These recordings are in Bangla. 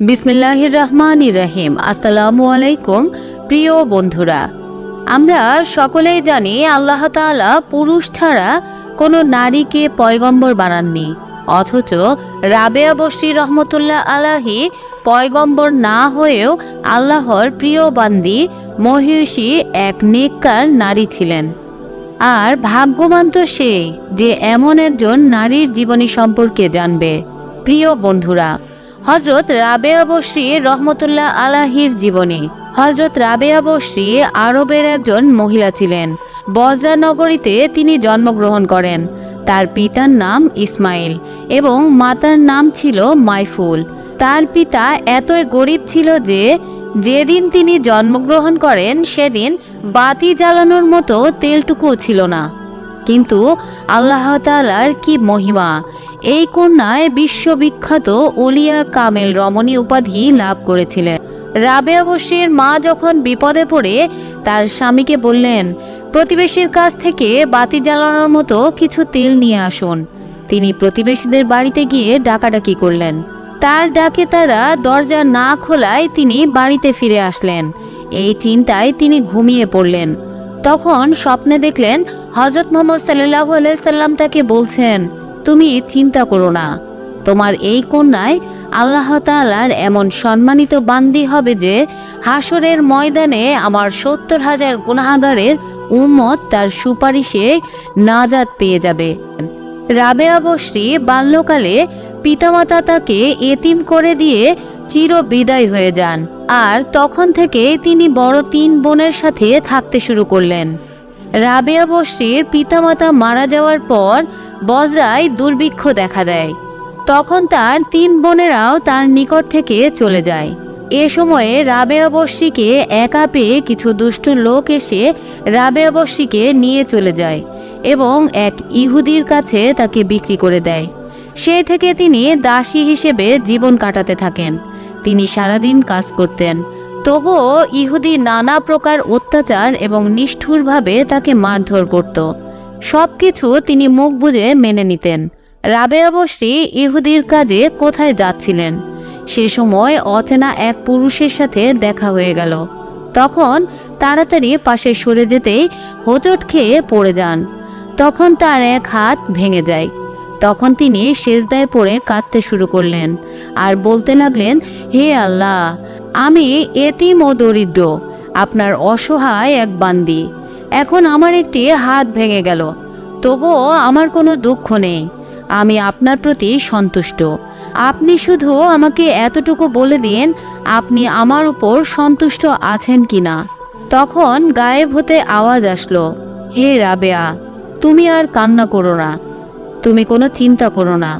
বিসমিল্লাহির রহমানির রহিম আসসালামু আলাইকুম প্রিয় বন্ধুরা। আমরা সকলেই জানি আল্লাহ তাআলা পুরুষ ছাড়া কোনো নারীকে পয়গম্বর বানাননি, অথচ রাবেয়া বসরি রহমতুল্লাহ আলাহি পয়গম্বর না হয়েও আল্লাহর প্রিয় বান্দি মহিষী এক নেককার নারী ছিলেন। আর ভাগ্যবান তো সে যে এমন একজন নারীর জীবনী সম্পর্কে জানবে। প্রিয় বন্ধুরা হজরত রাবেয়া বসরি রহমতুল্লাহ আলাহির জীবনী। হজরত রাবেয়া বসরি আরবের একজন মহিলা ছিলেন। বজরা নগরীতে তিনি জন্মগ্রহণ করেন। তার পিতার নাম ইসমাইল এবং মাতার নাম ছিল মাইফুল। তার পিতা এতই গরিব ছিল যে, যেদিন তিনি জন্মগ্রহণ করেন সেদিন বাতি জ্বালানোর মতো তেলটুকুও ছিল না। কিন্তু আল্লাহ তাআলার কি মহিমা এই কন্যায় বিশ্ববিখ্যাত ওলিয়া কামেল রমণী উপাধি লাভ করেছিলেন। রাবে বসির মা যখন বিপদে পড়ে, তার স্বামীকে বললেন, প্রতিবেশীর কাছ থেকে বাতি জ্বালানোর মতো কিছু তেল নিয়ে আসুন। তিনি প্রতিবেশীদের বাড়িতে গিয়ে ডাকাডাকি করলেন। তার ডাকে তারা দরজা না খোলায় তিনি বাড়িতে ফিরে আসলেন। এই চিন্তায় তিনি ঘুমিয়ে পড়লেন। তখন স্বপ্নে দেখলেন হজরত মোহাম্মদ সাল্লাহ সাল্লাম তাকে বলছেন তুমি চিন্তা করো না। তোমার এই কন্যায় আল্লাহ তাআলার এমন সম্মানিত বান্দি হবে যে, হাসরের ময়দানে আমার সত্তর হাজার গুনাহাগারের উম্মত তার সুপারিশে নাজাদ পেয়ে যাবে। রাবে বসরি বাল্যকালে পিতামাতা তাকে এতিম করে দিয়ে চির বিদায় হয়ে যান। আর তখন থেকে তিনি বড় তিন বোনের সাথে থাকতে শুরু করলেন। রাবেয়া বসরির পিতামাতা মারা যাওয়ার পর বজরায় দুর্ভিক্ষ দেখা দেয়। তখন তার তিন বোনেরাও তার নিকট থেকে চলে যায়। এ সময়ে রাবেয়া বস্রীকে একা পেয়ে কিছু দুষ্ট লোক এসে রাবেয়া বস্রীকে নিয়ে চলে যায় এবং এক ইহুদির কাছে তাকে বিক্রি করে দেয়। সে থেকে তিনি দাসী হিসেবে জীবন কাটাতে থাকেন। তিনি সারাদিন কাজ করতেন। তবুও ইহুদি নানা প্রকার অত্যাচার এবং নিষ্ঠুরভাবে তাকে মারধর করত। সব কিছু তিনি মুখ বুজে মেনে নিতেন। রাবে অবশ্যই ইহুদির কাজে কোথায় যাচ্ছিলেন? সে সময় অচেনা এক পুরুষের সাথে দেখা হয়ে গেল। তখন তাড়াতাড়ি পাশে সরে যেতেই হোঁচট খেয়ে পড়ে যান। তখন তার এক হাত ভেঙে যায়। তখন তিনি সেজদায় পড়ে কাঁদতে শুরু করলেন আর বলতে লাগলেন, হে আল্লাহ, আমি এতিম ও দরিদ্র, আপনার অসহায় এক বান্দি। এখন আমার একটি হাত ভেঙে গেল, তবুও আমার কোনো দুঃখ নেই। আমি আপনার প্রতি সন্তুষ্ট। আপনি শুধু আমাকে এতটুকু বলে দিন, আপনি আমার উপর সন্তুষ্ট আছেন কিনা? তখন গায়েব হতে আওয়াজ আসলো, হে রাবেয়া, তুমি আর কান্না করো না। তুমি কোনো চিন্তা করো না।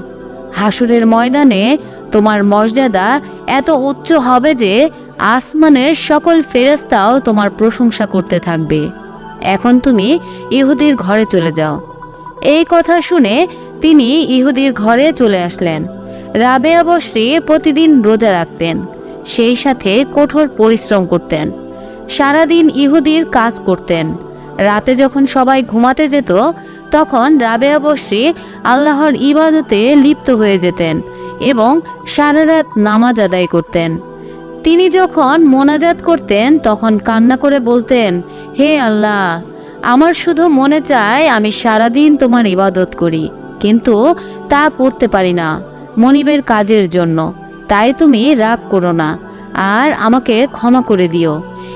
হাসুরের ময়দানে তোমার মর্যাদা এত উচ্চ হবে যে আসমানের সকল ফেরেস্তাও তোমার প্রশংসা করতে থাকবে। এখন তুমি ইহুদির ঘরে চলে যাও। এই কথা শুনে তিনি ইহুদির ঘরে চলে আসলেন। রাবে বসরি প্রতিদিন রোজা রাখতেন, সেই সাথে কঠোর পরিশ্রম করতেন। সারাদিন ইহুদির কাজ করতেন। রাতে যখন সবাই ঘুমাতে যেত তখন রাবেয়া বসরি আল্লাহর ইবাদতে লিপ্ত হয়ে যেতেন এবং সারা রাত নামাজ আদায় করতেন। তিনি যখন মোনাজাত করতেন, তখন কান্না করে বলতেন, হে আল্লাহ, আমার শুধু মনে চায় আমি সারাদিন তোমার ইবাদত করি, কিন্তু তা করতে পারি না মনিবের কাজের জন্য। তাই তুমি রাগ করো না, আর আমাকে ক্ষমা করে দিও।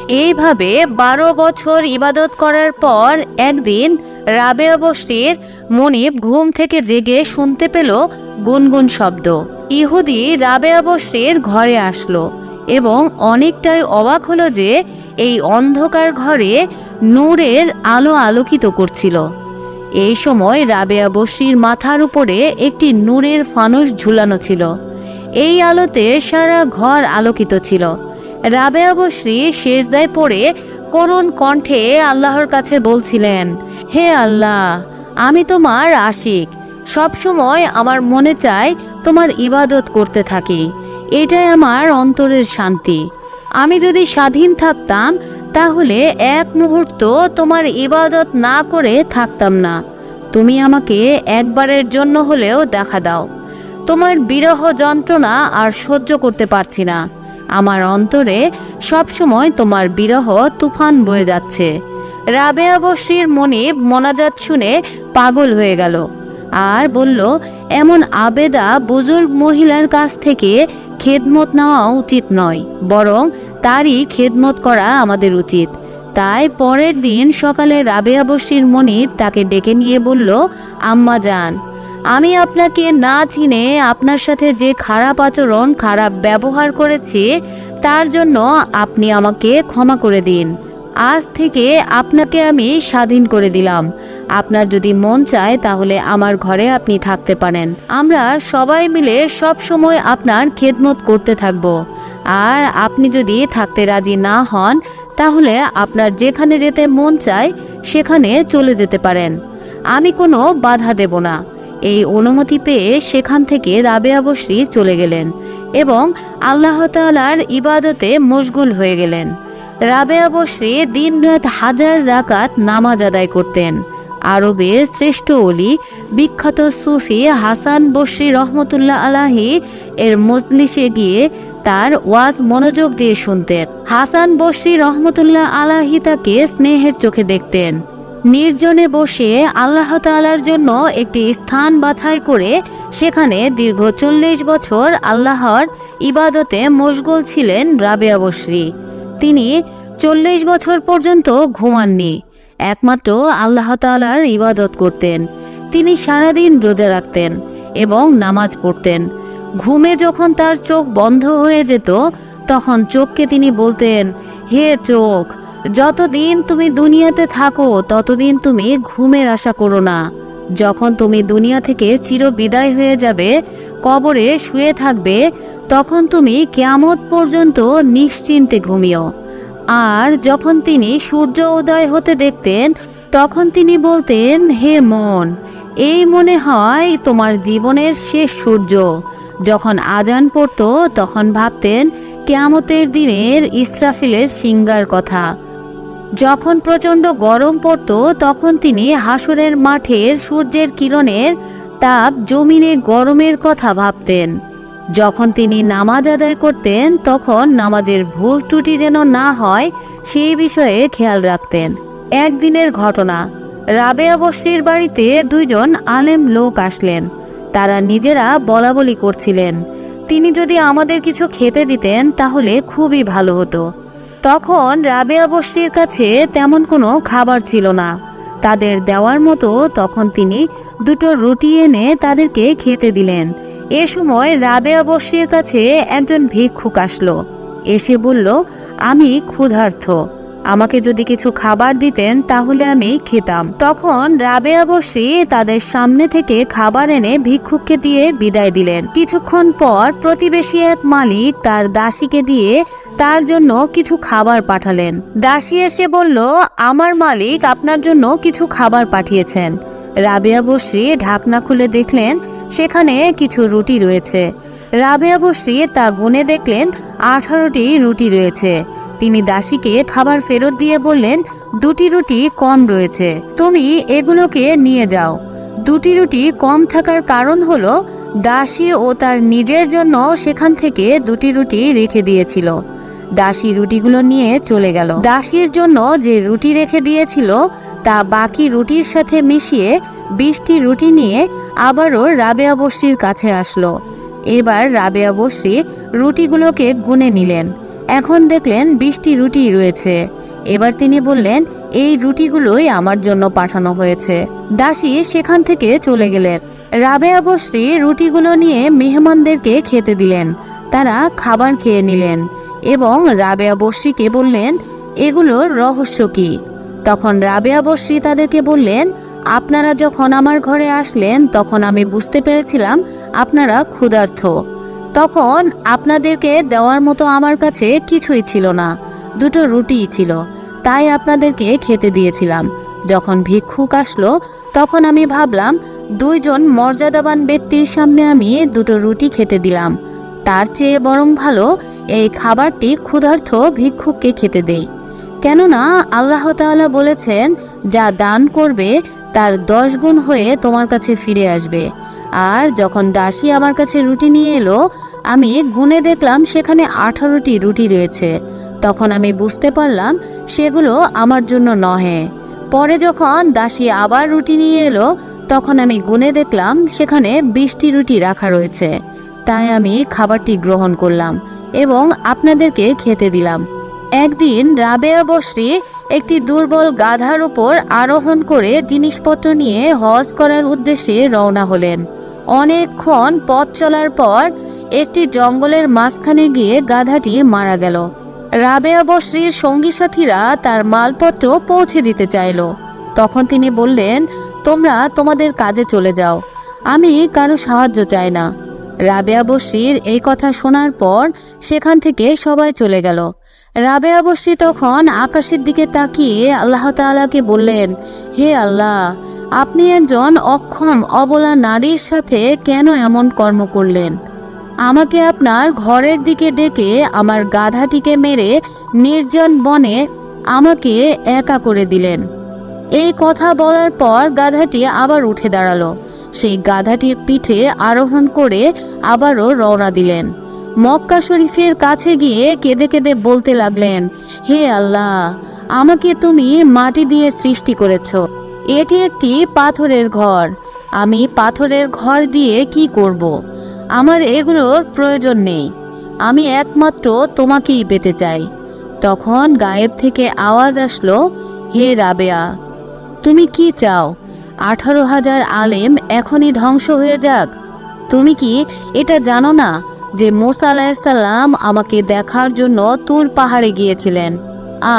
এইভাবে বারো বছর ইবাদত করার পর একদিন রাবে বস্তির মনিব ঘুম থেকে জেগে শুনতে পেল গুনগুন শব্দ। ইহুদি রাবে বস্তির ঘরে আসলো এবং অনেকটাই অবাক হলো যে এই অন্ধকার ঘরে নূরের আলো আলোকিত করছিল। এই সময় রাবেয়া বসরির মাথার উপরে একটি নূরের ফানুস ঝুলানো ছিল। এই আলোতে সারা ঘর আলোকিত ছিল। রাবেয়া বসরি শেষদায় পড়ে করুণ কণ্ঠে আল্লাহর কাছে বলছিলেন, হে আল্লাহ, আমি তোমার আশিক। সবসময় আমার মনে চায় তোমার ইবাদত করতে থাকি। এটাই আমার অন্তরের শান্তি। আমি যদি স্বাধীন থাকতাম, তাহলে এক মুহূর্ত তোমার ইবাদত না করে থাকতাম না। তুমি আমাকে একবারের জন্য হলেও দেখা দাও। তোমার বিরহ যন্ত্রণা আর সহ্য করতে পারছি না। আমার অন্তরে সবসময় তোমার বিরহ তুফান বয়ে যাচ্ছে। রাবেয়া বসির মনিব মোনাজাত শুনে পাগল হয়ে গেল। আর বলল, এমন আবেদা বুজুর্গ মহিলার কাছ থেকে খেদমত নেওয়া উচিত নয়, বরং তারই খেদমত করা আমাদের উচিত। তাই পরের দিন সকালে রাবেয়া বসির মনিব তাকে ডেকে নিয়ে বলল, আম্মা যান। আমি আপনাকে না চিনে আপনার সাথে যে খারাপ আচরণ, খারাপ ব্যবহার করেছি, তার জন্য আপনি আমাকে ক্ষমা করে দিন। আজ থেকে আপনাকে আমি স্বাধীন করে দিলাম। আপনার যদি মন চায়, তাহলে আমার ঘরে আপনি থাকতে পারেন। আমরা সবাই মিলে সব সময় আপনার খেদমত করতে থাকব। আর আপনি যদি থাকতে রাজি না হন, তাহলে আপনার যেখানে যেতে মন চায়, সেখানে চলে যেতে পারেন। আমি কোনো বাধা দেব না। এই অনুমতি পেয়ে সেখান থেকে রাবেয়া বসরি চলে গেলেন এবং আল্লাহ তাআলার ইবাদতে মশগুল হয়ে গেলেন। রাবেয়া বসরি দিন রাত হাজার রাকাত নামাজ আদায় করতেন। আরবের শ্রেষ্ঠ অলি বিখ্যাত সুফি হাসান বসরি রহমতুল্লাহ আলাহি এর মজলিসে গিয়ে তার ওয়াজ মনোযোগ দিয়ে শুনতেন। হাসান বসরি রহমতুল্লাহ আলাহি তাকে স্নেহের চোখে দেখতেন। নির্জনে বসে আল্লাহ তাআলার জন্য একটি স্থান বাছাই করে সেখানে দীর্ঘ চল্লিশ বছর আল্লাহর ইবাদতে মশগুল ছিলেন রাবেয়া বসরি তিনি চল্লিশ বছর পর্যন্ত ঘুমাননি, একমাত্র আল্লাহ তাআলার ইবাদত করতেন। তিনি সারাদিন রোজা রাখতেন এবং নামাজ পড়তেন। ঘুমে যখন তার চোখ বন্ধ হয়ে যেত, তখন চোখকে তিনি বলতেন, হে চোখ যতদিন তুমি দুনিয়াতে থাকো, ততদিন তুমি ঘুমের আশা করো না। যখন তুমি দুনিয়া থেকে চির বিদায় হয়ে যাবে, কবরে শুয়ে থাকবে, তখন তুমি কেয়ামত পর্যন্ত নিশ্চিন্তে ঘুমিও। আর যখন তিনি সূর্য উদয় হতে দেখতেন, তখন তিনি বলতেন, হে মন, এই মনে হয় তোমার জীবনের শেষ সূর্য। যখন আজান পড়তো, তখন ভাবতেন, কেয়ামতের দিনের ইসরাফিলের সিঙ্গার কথা। যখন প্রচণ্ড গরম পড়তো, তখন তিনি হাসুরের মাঠের সূর্যের কিরণের তাপ জমিনে গরমের কথা ভাবতেন। যখন তিনি নামাজ আদায় করতেন, তখন নামাজের ভুল ত্রুটি যেন না হয় সেই বিষয়ে খেয়াল রাখতেন। একদিনের ঘটনা রাবে বস্তির বাড়িতে দুইজন আলেম লোক আসলেন। তারা নিজেরা বলা বলি করছিলেন। তিনি যদি আমাদের কিছু খেতে দিতেন, তাহলে খুবই ভালো হতো। তখন রাবেয়া বস্তির কাছে তেমন কোনো খাবার ছিল না। তাদের দেওয়ার মতো তখন তিনি দুটো রুটি এনে তাদেরকে খেতে দিলেন। এ সময় রাবেয়া বস্তির কাছে একজন ভিক্ষুক আসলো। এসে বলল, আমি ক্ষুধার্থ আমাকে যদি কিছু খাবার দিতেন তাহলে আমি খেতাম। তখন রাবেয়া বসি তাদের সামনে থেকে খাবার এনে ভিক্ষুককে দিয়ে বিদায় দিলেন। কিছুক্ষণ পর প্রতিবেশী এক মালিক তার দাসীকে দিয়ে তার জন্য কিছু খাবার পাঠালেন। দাসী এসে বলল, আমার মালিক আপনার জন্য কিছু খাবার পাঠিয়েছেন। রাবেয়া বসি ঢাকনা খুলে দেখলেন, সেখানে কিছু রুটি রয়েছে। রাবেয়া বসরি তা গুনে দেখলেন, আঠারোটি রুটি রয়েছে। তিনি দাসীকে খাবার ফেরত দিয়ে বললেন, দুটি রুটি কম রয়েছে, তুমি এগুলোকে নিয়ে যাও। দুটি রুটি কম থাকার কারণ হলো, দাসী ও তার নিজের জন্য সেখান থেকে দুটি রুটি রেখে দিয়েছিল। দাসী রুটিগুলো নিয়ে চলে গেল। দাসীর জন্য যে রুটি রেখে দিয়েছিল, তা বাকি রুটির সাথে মিশিয়ে বিশটি রুটি নিয়ে আবারও রাবেয়া বস্তির কাছে আসলো। এবার রাবেয়া বসরি রুটিগুলোকে গুনে নিলেন। এখন দেখলেন বিশটি রুটি রয়েছে। এবার তিনি বললেন, এই রুটিগুলোই আমার জন্য পাঠানো হয়েছে। দাসী সেখান থেকে চলে গেলেন। রাবেয়া বসরি রুটিগুলো নিয়ে মেহমানদেরকে খেতে দিলেন। তারা খাবার খেয়ে নিলেন এবং রাবেয়া বসরিকে বললেন এগুলোর রহস্য কি? তখন রাবেয়া বসরি তাদেরকে বললেন, আপনারা যখন আমার ঘরে আসলেন, তখন আমি বুঝতে পেরেছিলাম আপনারা ক্ষুধার্থ তখন আপনাদেরকে দেওয়ার মতো আমার কাছে কিছুই ছিল না। দুটো রুটিই ছিল। তাই আপনাদেরকে খেতে দিয়েছিলাম। যখন ভিক্ষুক আসলো, তখন আমি ভাবলাম, দুইজন মর্যাদাবান ব্যক্তির সামনে আমি দুটো রুটি খেতে দিলাম। তার চেয়ে বরং ভালো এই খাবারটি ক্ষুধার্থ ভিক্ষুককে খেতে দেই। কেননা আল্লাহ তাআলা বলেছেন, যা দান করবে, তার দশ গুণ হয়ে তোমার কাছে ফিরে আসবে। আর যখন দাসী আমার কাছে রুটি নিয়ে এলো, আমি গুনে দেখলাম সেখানে আঠারোটি রুটি রয়েছে। তখন আমি বুঝতে পারলাম, সেগুলো আমার জন্য নহে। পরে যখন দাসী আবার রুটি নিয়ে এলো, তখন আমি গুনে দেখলাম, সেখানে বিশটি রুটি রাখা রয়েছে। তাই আমি খাবারটি গ্রহণ করলাম এবং আপনাদেরকে খেতে দিলাম। একদিন রাবেয়া বসরি একটি দুর্বল গাধার উপর আরোহণ করে জিনিসপত্র নিয়ে হজ করার উদ্দেশ্যে রওনা হলেন। অনেকক্ষণ পথ চলার পর একটি জঙ্গলের মাঝখানে গিয়ে গাধাটি মারা গেল। রাবেয়া বসরির সঙ্গী সাথীরা তার মালপত্র পৌঁছে দিতে চাইল। তখন তিনি বললেন, তোমরা তোমাদের কাজে চলে যাও। আমি কারও সাহায্য চাই না। রাবেয়া বসরির এই কথা শোনার পর সেখান থেকে সবাই চলে গেল। রাবেয়া অবশ্যই তখন আকাশের দিকে তাকিয়ে আল্লাহ তাআলাকে বললেন, হে আল্লাহ, আপনি একজন অক্ষম, অবলা নারীর সাথে কেন এমন কর্ম করলেন? আমাকে আপনার ঘরের দিকে ডেকে আমার গাধাটিকে মেরে নির্জন বনে আমাকে একা করে দিলেন। এই কথা বলার পর গাধাটি আবার উঠে দাঁড়াল। সেই গাধাটির পিঠে আরোহণ করে আবারও রওনা দিলেন। মক্কা শরীফের কাছে গিয়ে কেঁদে কেঁদে বলতে লাগলেন, হে আল্লাহ, আমাকে তুমি মাটি দিয়ে সৃষ্টি করেছ। এটি একটি পাথরের ঘর। আমি পাথরের ঘর দিয়ে কি করব। আমার এগুলোর প্রয়োজন নেই। আমি একমাত্র তোমাকেই পেতে চাই। তখন গায়েব থেকে আওয়াজ আসলো, হে রাবেয়া, তুমি কি চাও? আঠারো হাজার আলেম এখনই ধ্বংস হয়ে যাক। তুমি কি এটা জানো না যে মোসা আলাহিসাল্লাম আমাকে দেখার জন্য তুর পাহাড়ে গিয়েছিলেন।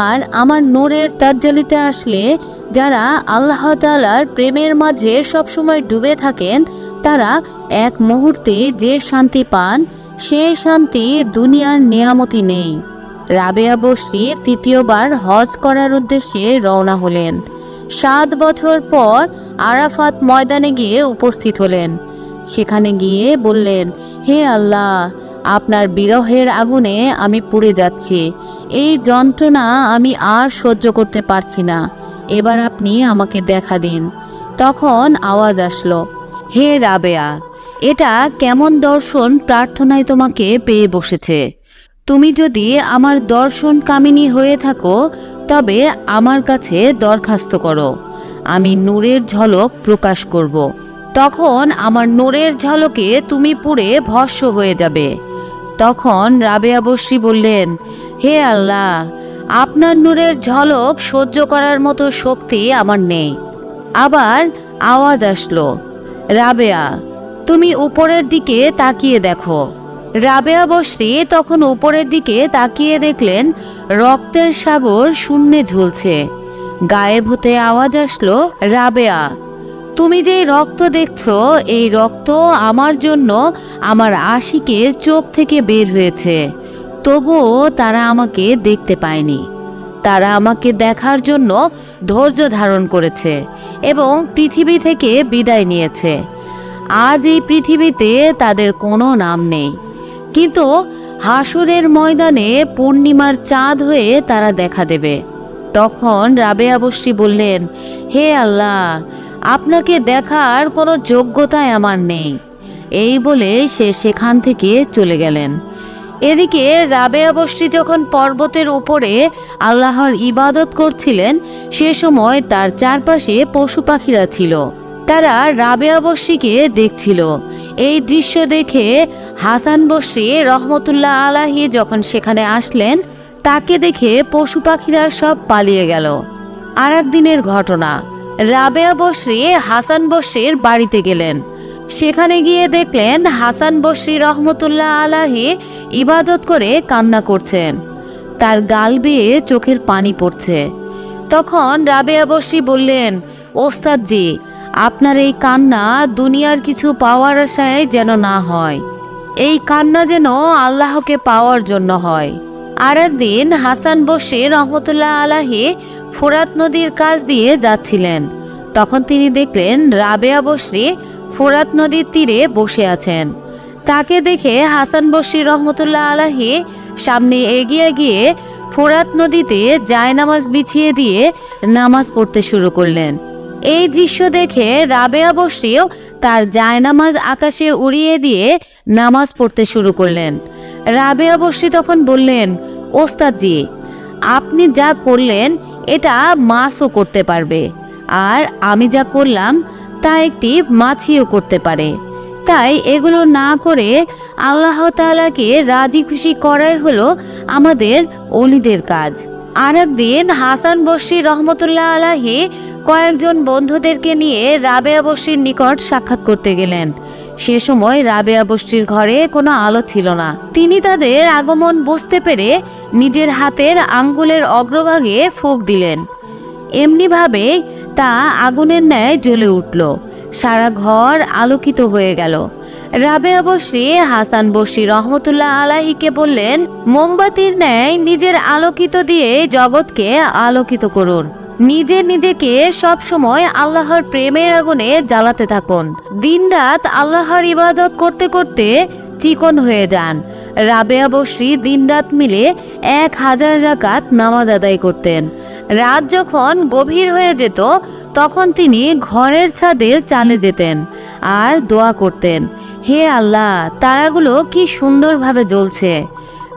আর আমার নূরের তাজ্জালিতে আসলে যারা আল্লাহ তালার প্রেমের মাঝে সবসময় ডুবে থাকেন, তারা এক মুহূর্তে যে শান্তি পান সেই শান্তি দুনিয়ার নিয়ামতি নেই। রাবেয়া বসরি তৃতীয়বার হজ করার উদ্দেশ্যে রওনা হলেন। সাত বছর পর আরাফাত ময়দানে গিয়ে উপস্থিত হলেন। সেখানে গিয়ে বললেন, হে আল্লাহ, আপনার বিরহের আগুনে আমি পুড়ে যাচ্ছি। এই যন্ত্রণা আমি আর সহ্য করতে পারছি না। এবার আপনি আমাকে দেখা দিন। তখন আওয়াজ আসলো, হে রাবেয়া, এটা কেমন দর্শন প্রার্থনায় তোমাকে পেয়ে বসেছে। তুমি যদি আমার দর্শন কামিনী হয়ে থাকো, তবে আমার কাছে দরখাস্ত করো। আমি নূরের ঝলক প্রকাশ করব। তখন আমার নূরের ঝলকে তুমি পুড়ে ভস্য হয়ে যাবে। তখন রাবেয়া বসরি বললেন, হে আল্লাহ, আপনার নূরের ঝলক সহ্য করার মতো শক্তি আমার নেই। আবার আওয়াজ আসলো, রাবেয়া, তুমি উপরের দিকে তাকিয়ে দেখো। রাবেয়া বসরি তখন উপরের দিকে তাকিয়ে দেখলেন, রক্তের সাগর শূন্যে ঝুলছে। গায়েব হতে আওয়াজ আসলো, রাবেয়া তুমি যে রক্ত দেখছ, এই রক্ত আমার জন্য আমার আশিকের চোখ থেকে বের হয়েছে। তবুও তারা আমাকে দেখতে পায়নি। তারা আমাকে দেখার জন্য ধৈর্য ধারণ করেছে এবং পৃথিবী থেকে বিদায় নিয়েছে। আজ এই পৃথিবীতে তাদের কোনো নাম নেই। কিন্তু হাসুরের ময়দানে পূর্ণিমার চাঁদ হয়ে তারা দেখা দেবে। তখন রাবেয়া বসরি বললেন, হে আল্লাহ, আপনাকে দেখার কোনো যোগ্যতাই আমার নেই। এই বলে সে সেখান থেকে চলে গেলেন। এদিকে রাবেয়া বসরি যখন পর্বতের উপরে আল্লাহর ইবাদত করছিলেন, সে সময় তার চারপাশে পশু পাখিরা ছিল। তারা রাবেয়া বসরিকে দেখছিল। এই দৃশ্য দেখে হাসান বসরি রহমতুল্লাহ আলাহি যখন সেখানে আসলেন তাকে দেখে পশু পাখিরা সব পালিয়ে গেল। আর দিনের ঘটনা। রাবেয়া বসরি হাসান বসরির বাড়িতে গেলেন। সেখানে গিয়ে দেখলেন হাসান বসরি রহমতুল্লাহ আলাহি ইবাদত করে কান্না করছেন। তার গাল বেয়ে চোখের পানি পড়ছে। তখন রাবেয়া বসরি বললেন, ওস্তাদজি, আপনার এই কান্না দুনিয়ার কিছু পাওয়ার আশায় যেন না হয়। এই কান্না যেন আল্লাহকে পাওয়ার জন্য হয়। আর একদিন হাসান বসে রহমতুল্লাহ আলাহি ফোরাত নদীর কাজ দিয়ে যাচ্ছিলেন। তখন তিনি দেখলেন রাবেয়া বসরি ফোরাত নদীর তীরে বসে আছেন। তাকে দেখে হাসান বসরি রহমতুল্লাহ আলাহি সামনে এগিয়ে গিয়ে ফোরাত নদীতে জায়নামাজ বিছিয়ে দিয়ে নামাজ পড়তে শুরু করলেন। এই দৃশ্য দেখে রাবেয়া বসরিও তার জায়নামাজ আকাশে উড়িয়ে দিয়ে নামাজ পড়তে শুরু করলেন। রাবেয়া বসরি তখন বললেন, ওস্তাদজি, আপনি যা করলেন, এটা মাছও করতে পারবে। আর আমি যা করলাম, তা একটি মাছিও করতে পারে। তাই এগুলো না করে আল্লাহ তাআলাকে রাজি খুশি করাই হলো আমাদের অলিদের কাজ। আর একদিন হাসান বসরি রহমতুল্লাহ আলাহি কয়েকজন বন্ধুদেরকে নিয়ে রাবেয়া বসরির নিকট সাক্ষাৎ করতে গেলেন। সে সময় রাবেয়া বসরির ঘরে কোনো আলো ছিল না। তিনি তাদের আগমন বুঝতে পেরে নিজের হাতের আঙ্গুলের অগ্রভাগে ফুঁক দিলেন। এমনিভাবে তা আগুনের ন্যায় জ্বলে উঠল। সারা ঘর আলোকিত হয়ে গেল। রাবেয়া বসরি হাসান বসরি রহমতুল্লাহ আলাহিকে বললেন, মোমবাতির ন্যায় নিজের আলোকিত দিয়ে জগৎকে আলোকিত করুন। নিজে নিজেকে সব সময় আল্লাহর প্রেমের আগুনে জ্বালাতে থাকুন। দিনরাত আল্লাহর ইবাদত করতে করতে চিকন হয়ে যান। রাবেয়া বসরি দিনরাত মিলে এক হাজার রাকাত নামাজ আদায় করতেন। রাত যখন গভীর হয়ে যেত, তখন তিনি ঘরের ছাদে চালে যেতেন আর দোয়া করতেন, হে আল্লাহ, তারাগুলো কি সুন্দরভাবে জ্বলছে।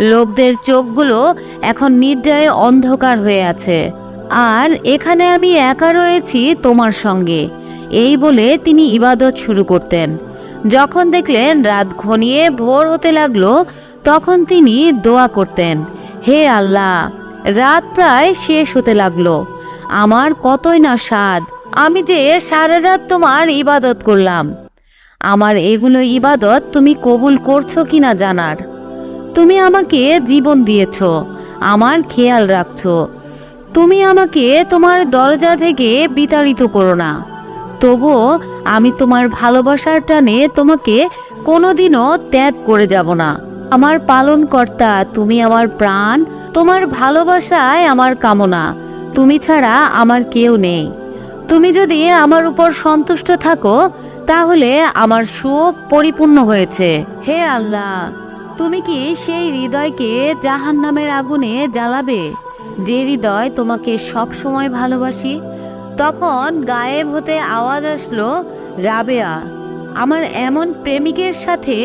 লোকদের চোখগুলো এখন নির্দয়ে অন্ধকার হয়ে আছে। আর এখানে আমি একা রয়েছি তোমার সঙ্গে। এই বলে তিনি ইবাদত শুরু করতেন। যখন দেখলেন রাত ঘনিয়ে ভোর হতে লাগল, তখন তিনি দোয়া করতেন, হে আল্লাহ, রাত প্রায় শেষ হতে লাগল। আমার কতই না স্বাদ, আমি যে সারা রাত তোমার ইবাদত করলাম। আমার এগুলো ইবাদত তুমি কবুল করছ কিনা জানার। তুমি আমাকে জীবন দিয়েছ, আমার খেয়াল রাখছো। তুমি আমাকে তোমার দরজা থেকে বিতাড়িত করো না। তবুও আমি তোমার ভালোবাসার টানে তোমাকে কোনোদিনও ত্যাগ করে যাব না। আমার পালনকর্তা, তুমি আমার প্রাণ, তোমার ভালোবাসায় আমার কামনা। তুমি ছাড়া আমার কেউ নেই। তুমি যদি আমার উপর সন্তুষ্ট থাকো, তাহলে আমার সুখ পরিপূর্ণ হয়েছে। হে আল্লাহ, তুমি কি সেই হৃদয়কে জাহান নামের আগুনে জ্বালাবে? যে হৃদয় তোমাকে সব সময় ভালোবাসি, তখন গায়েব হতে আওয়াজ আসলো, রাবেয়া, আমার এমন প্রেমিকের সাথে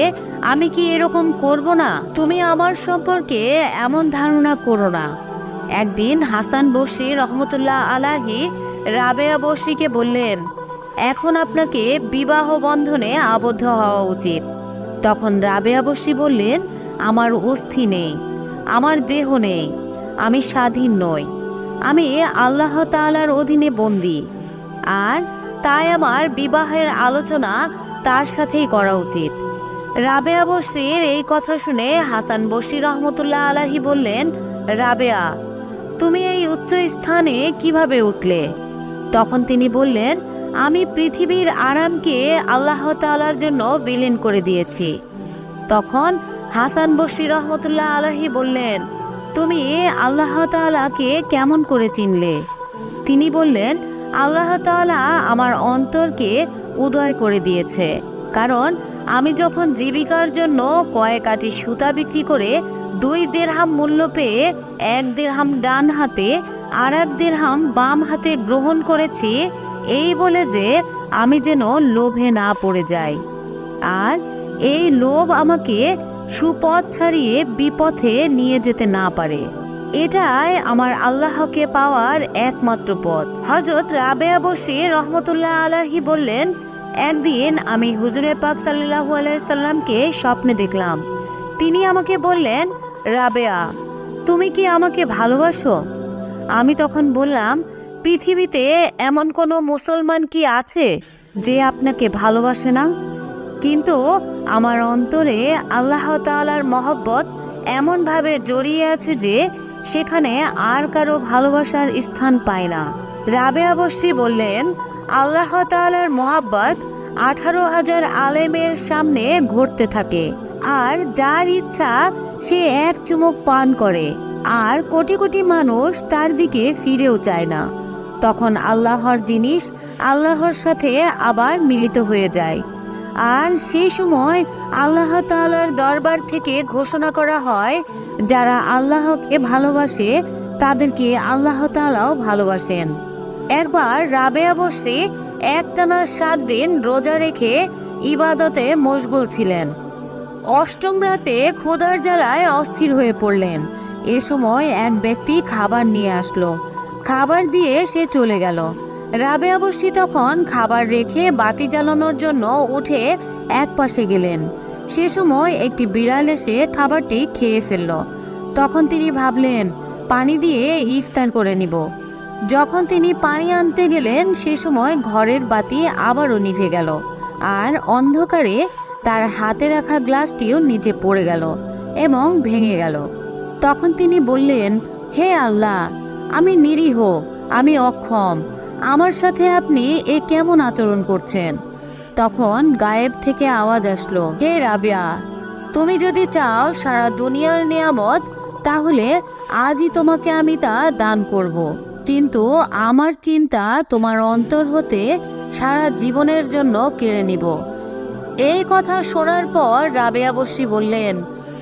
আমি কি এরকম করব না? তুমি আমার সম্পর্কে এমন ধারণা করো না। একদিন হাসান বসরি রহমতুল্লাহ আলাহি রাবেয়া বসরিকে বললেন, এখন আপনাকে বিবাহ বন্ধনে আবদ্ধ হওয়া উচিত। তখন রাবেয়া বসরি বললেন, আমার অস্থি নেই, আমার দেহ নেই। আমি স্বাধীন নই। আমি আল্লাহ তাআলার অধীনে বন্দী। আর তাই আমার বিবাহের আলোচনা তার সাথেই করা উচিত। রাবেয়া বসরির এই কথা শুনে হাসান বসরি রহমতুল্লাহ আলাহি বললেন, রাবেয়া, তুমি এই উচ্চ স্থানে কীভাবে উঠলে? তখন তিনি বললেন, আমি পৃথিবীর আরামকে আল্লাহ তাআলার জন্য বিলীন করে দিয়েছি। তখন হাসান বসরি রহমতুল্লাহ আলাহি বললেন তুমি আল্লাহ তাআলাকে কেমন করে চিনলে? তিনি বললেন, আল্লাহ তাআলা আমার অন্তরকে উদয় করে দিয়েছে। কারণ আমি যখন জীবিকার জন্য কয়েক আটি সুতা বিক্রি করে দুই দেড়হাম মূল্য পেয়ে এক দেড়হাম ডান হাতে আর এক দেড়হাম বাম হাতে গ্রহণ করেছি, এই বলে যে আমি যেন লোভে না পড়ে যাই। আর এই লোভ আমাকে সুপথ ছাড়িয়ে বিপথে নিয়ে যেতে না পারে। এটাই আমার আল্লাহকে পাওয়ার একমাত্র পথ। হজরত রাবেয়া বসে রহমতুল্লাহ আলাহি বললেন, একদিন আমি হুজুরে পাক সাল্লাহু আলাইসাল্লামকে স্বপ্নে দেখলাম। তিনি আমাকে বললেন, রাবেয়া, তুমি কি আমাকে ভালোবাসো? আমি তখন বললাম, পৃথিবীতে এমন কোনো মুসলমান কি আছে যে আপনাকে ভালোবাসে না? কিন্তু আমার অন্তরে আল্লাহ তাআলার মহব্বত এমনভাবে জড়িয়ে আছে যে সেখানে আর কারও ভালোবাসার স্থান পায় না। রাবে বসরি বললেন, আল্লাহ তাআলার মহাব্বত আঠারো হাজার আলেমের সামনে ঘটতে থাকে, আর যার ইচ্ছা সে এক চুমুক পান করে, আর কোটি কোটি মানুষ তার দিকে ফিরেও চায় না। তখন আল্লাহর জিনিস আল্লাহর সাথে আবার মিলিত হয়ে যায়। আর সেই সময় আল্লাহ তাআলার দরবার থেকে ঘোষণা করা হয়, যারা আল্লাহকে ভালোবাসে, তাদেরকে আল্লাহ তাআলাও ভালোবাসেন। একবার রাবেয়া বসরি একটানা সাত দিন রোজা রেখে ইবাদতে মশগুল ছিলেন। অষ্টম রাতে খোদার জ্বালায় অস্থির হয়ে পড়লেন। এ সময় এক ব্যক্তি খাবার নিয়ে আসলো। খাবার দিয়ে সে চলে গেল। রাবেয়া বসরি তখন খাবার রেখে বাতি জ্বালানোর জন্য উঠে এক পাশে গেলেন। সে সময় একটি বিড়াল এসে খাবারটি খেয়ে ফেলল। তখন তিনি ভাবলেন, পানি দিয়ে ইফতার করে নিব। যখন তিনি পানি আনতে গেলেন, সে সময় ঘরের বাতি আবারও নিভে গেল আর অন্ধকারে তার হাতে রাখা গ্লাসটিও নিচে পড়ে গেল এবং ভেঙে গেল। তখন তিনি বললেন, হে আল্লাহ, আমি নিরীহ, আমি অক্ষম আমার সাথে আপনি এ কেমন আচরণ করছেন? তখন গায়েব থেকে আওয়াজ আসলো, হে রাবিয়া, তুমি যদি চাও সারা দুনিয়ার নিয়ামত, তাহলে আজই তোমাকে আমি তা দান করব। কিন্তু আমার চিন্তা তোমার অন্তর হতে সারা জীবনের জন্য কেড়ে নিব। এই কথা শোনার পর রাবেয়া বসরি বললেন,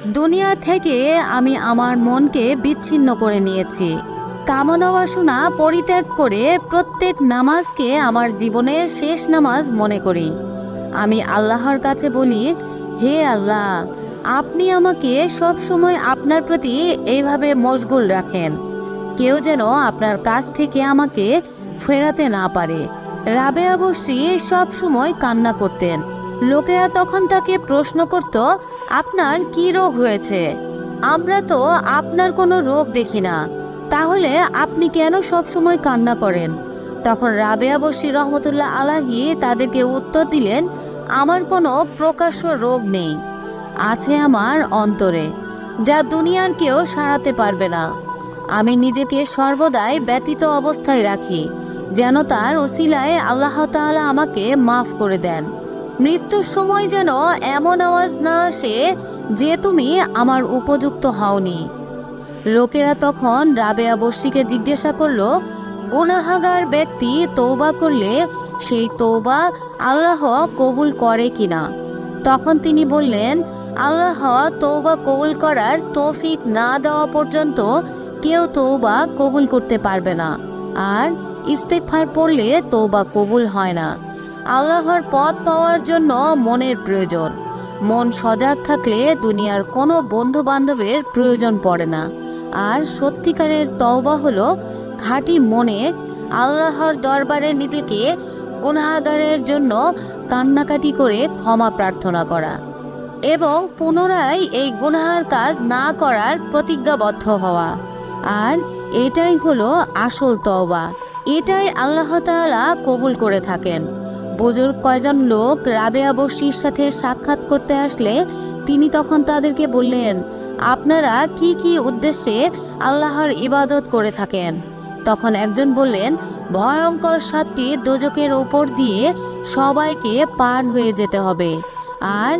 দুনিয়া থেকে আমি আমার মনকে বিচ্ছিন্ন করে নিয়েছি। কামনা বাসনা পরিত্যাগ করে প্রত্যেক নামাজকে আমার জীবনের শেষ নামাজ মনে করি। আমি আল্লাহর কাছে বলি, হে আল্লাহ, আপনি আমাকে সব সময় আপনার প্রতি এইভাবে মশগুল রাখেন। কেউ যেন আপনার কাছ থেকে আমাকে ফেরাতে না পারে। রাবেয়া বসরি সব সময় কান্না করতেন। লোকেরা তখন তাকে প্রশ্ন করত, আপনার কি রোগ হয়েছে? আমরা তো আপনার কোনো রোগ দেখি না। তাহলে আপনি কেন সব সময় কান্না করেন? তখন রাবেয়া বসরি রহমতুল্লাহ আলাহি তাদেরকে উত্তর দিলেন, আমার কোনো প্রকাশ্য রোগ নেই। আছে আমার অন্তরে, যা দুনিয়ার কেউ সারাতে পারবে না। আমি নিজেকে সর্বদাই ব্যতীত অবস্থায় রাখি, যেন তার ওসিলায় আল্লাহ তাআলা আমাকে মাফ করে দেন। মৃত্যুর সময় যেন এমন আওয়াজ না আসে যে তুমি আমার উপযুক্ত হওনি। লোকেরা তখন রাবেয়া বস্রিকে জিজ্ঞাসা করল, গুনাহাগার ব্যক্তি তৌবা করলে সেই তৌবা আল্লাহ কবুল করে কিনা? তখন তিনি বললেন, আল্লাহ তৌবা কবুল করার তৌফিক না দেওয়া পর্যন্ত কেউ তৌবা কবুল করতে পারবে না। আর ইস্তেকফার পড়লে তৌবা কবুল হয় না। আল্লাহর পথ পাওয়ার জন্য মনের প্রয়োজন। মন সজাগ থাকলে দুনিয়ার কোনো বন্ধু বান্ধবের প্রয়োজন পড়ে না। আর সত্যিকারের তওবা হলো খাঁটি মনে আল্লাহর দরবারে নিজেকে গুনাহগারের জন্য কান্নাকাটি করে ক্ষমা প্রার্থনা করা এবং পুনরায় এই গুনাহার কাজ না করার প্রতিজ্ঞাবদ্ধ হওয়া। আর এটাই হলো আসল তওবা। এটাই আল্লাহ তাআলা কবুল করে থাকেন। বুজুর্গ কয়জন লোক রাবেয়া বসির সাথে সাক্ষাৎ করতে আসলে তিনি তখন তাদেরকে বললেন, আপনারা কি কি উদ্দেশ্যে আল্লাহর ইবাদত করে থাকেন? তখন একজন বললেন, ভয়ঙ্কর সাতটি দোজকের ওপর দিয়ে সবাইকে পার হয়ে যেতে হবে। আর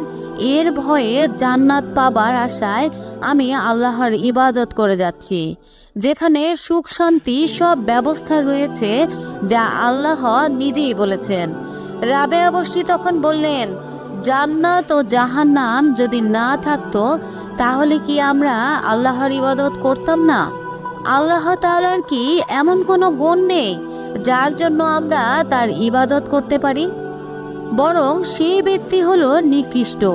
এর ভয়ে জান্নাত পাবার আশায় আমি আল্লাহর ইবাদত করে যাচ্ছি, যেখানে সুখ শান্তি সব ব্যবস্থা রয়েছে যা আল্লাহ নিজেই বলেছেন। রাবেয়া অবশ্যই তখন বললেন, জান্নাত ও জাহান্নাম যদি না থাকতো, তাহলে কি আমরা আল্লাহর ইবাদত করতাম না? আল্লাহ তাআলার কি এমন কোনো গুণ নেই যার জন্য আমরা তার ইবাদত করতে পারি? বরং সেই ব্যক্তি হলো নিকৃষ্ট,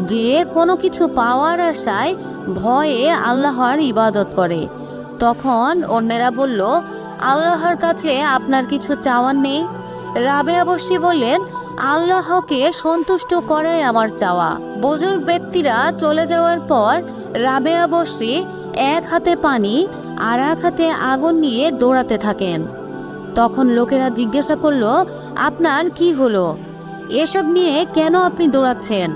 যে কোনো কিছু পাওয়ার আশায় ভয়ে আল্লাহর ইবাদত করে। তখন অন্যেরা বলল, আল্লাহর কাছে আপনার কিছু চাওয়ার নেই? রাবেয়া বসি বললেন, আল্লাহকে সন্তুষ্ট করাই আমার চাওয়া। বুজুর্গ ব্যক্তিরা চলে যাওয়ার পর রাবেয়া বসরি এক হাতে পানি আর এক হাতে আগুন নিয়ে দৌড়াতে থাকেন। তখন লোকেরা জিজ্ঞাসা করল, আপনার কি হলো? এসব নিয়ে কেন আপনি দৌড়াচ্ছেন?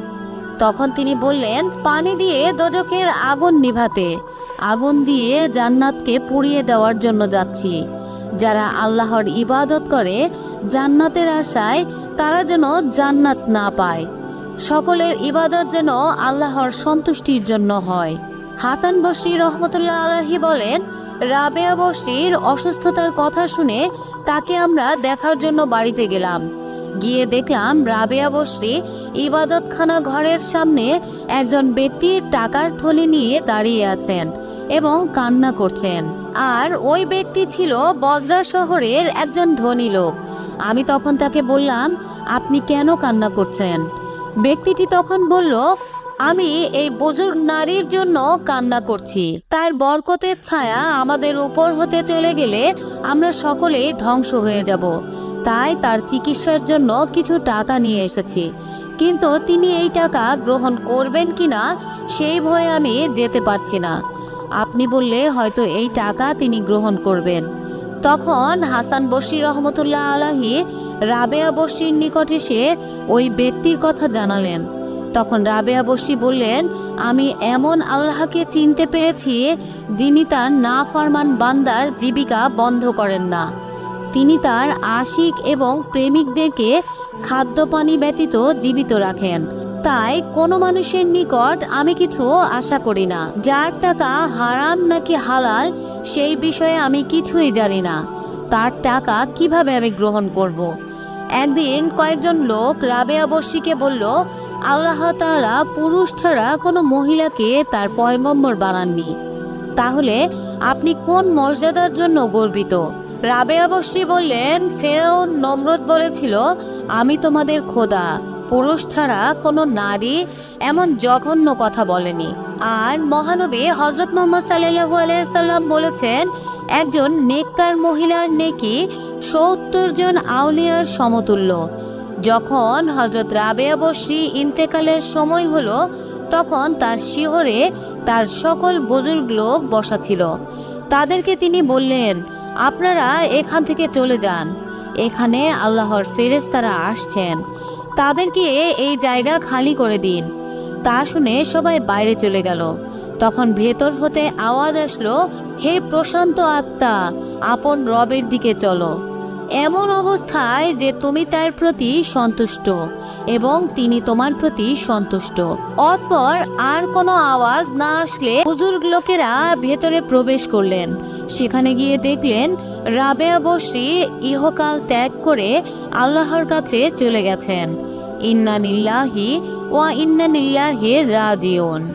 তখন তিনি বললেন, পানি দিয়ে দোজকের আগুন নিভাতে। আগুন দিয়ে জান্নাতকে পুড়িয়ে দেওয়ার জন্য যাচ্ছি। যারা আল্লাহর ইবাদত করে জান্নাতের আশায়, তারা যেন জান্নাত না পায়। সকলের ইবাদত যেন আল্লাহর সন্তুষ্টির জন্য হয়। হাসান বসরি রহমতুল্লাহ আলাহি বলেন, রাবেয়া বসরির অসুস্থতার কথা শুনে তাকে আমরা দেখার জন্য বাড়িতে গেলাম। গিয়ে দেখলাম রাবেয়া বসরি ইবাদতখানা ঘরের সামনে একজন ব্যক্তির টাকার থলি নিয়ে দাঁড়িয়ে আছেন এবং কান্না করছেন। আর ওই ব্যক্তি ছিল বজরা শহরের একজন ধনী লোক। আমি তখন তাকে বললাম, আপনি কেন কান্না করছেন? ব্যক্তিটি তখন বলল, আমি এই বুজুর্গ নারীর জন্য কান্না করছি। তার বরকতের ছায়া আমাদের উপর হতে চলে গেলে আমরা সকলেই ধ্বংস হয়ে যাব। তাই তার চিকিৎসার জন্য কিছু টাকা নিয়ে এসেছি। কিন্তু তিনি এই টাকা গ্রহণ করবেন কিনা, সেই ভয়ে আমি যেতে পারছি না। আপনি বললে হয়তো এই টাকা তিনি গ্রহণ করবেন। তখন হাসান বশির রহমতুল্লাহ আলাহি রাবেয়া বশির নিকট এসে ওই ব্যক্তির কথা জানালেন। তখন রাবেয়া বশি বললেন, আমি এমন আল্লাহকে চিনতে পেরেছি যিনি তার না ফরমান বান্দার জীবিকা বন্ধ করেন না। তিনি তার আশিক এবং প্রেমিকদেরকে খাদ্য পানি ব্যতীত জীবিত রাখেন। তাই কোনো মানুষের নিকট আমি কিছু আশা করি না। যার টাকা হারাম নাকি হালাল, সেই বিষয়ে আমি কিছুই জানি না। তার টাকা কীভাবে আমি গ্রহণ করব। একদিন কয়েকজন লোক রাবেয়া বর্ষিকে বলল, আল্লাহ তাআলা পুরুষ ছাড়া কোনো মহিলাকে তার পয়গম্বর বানাননি। তাহলে আপনি কোন মর্যাদার জন্য গর্বিত? রাবেয়া বস্রী বললেন, ফেরাউন নমরুদ বলেছিল, আমি তোমাদের খোদা পুরুষ ছাড়া কোনো নারী এমন জঘন্য কথা বলেনি। আর মহানবী হজরত মোহাম্মদ সাল্লাল্লাহু আলাইহি সাল্লাম বলেছেন, একজন নেককার মহিলার নেকি সত্তর জন আউলিয়ার সমতুল্য। যখন হজরত রাবেয়া বসরি ইন্তেকালের সময় হলো, তখন তার শিহরে তার সকল বুজুর্গ লোক বসা ছিল। তাদেরকে তিনি বললেন, আপনারা এখান থেকে চলে যান। এখানে আল্লাহর ফেরেশতারা আসছেন। তাদেরকে এই জায়গা খালি করে দিন। তা শুনে সবাই বাইরে চলে গেল। তখন ভেতর হতে আওয়াজ আসলো, হে প্রশান্ত আত্মা, আপন রবের দিকে চলো। এমন অবস্থায় যে তুমি তার প্রতি সন্তুষ্ট এবং তিনি তোমার প্রতি সন্তুষ্ট। অতপর আর কোনো আওয়াজ না আসলে বুজুর্গ লোকেরা ভেতরে প্রবেশ করলেন। সেখানে গিয়ে দেখলেন রাবেয়া বসরি ইহকাল ত্যাগ করে আল্লাহর কাছে চলে গেছেন। ইন্না নিল্লাহি ওয়া ইন্না নিল্লাহি রাজিউন।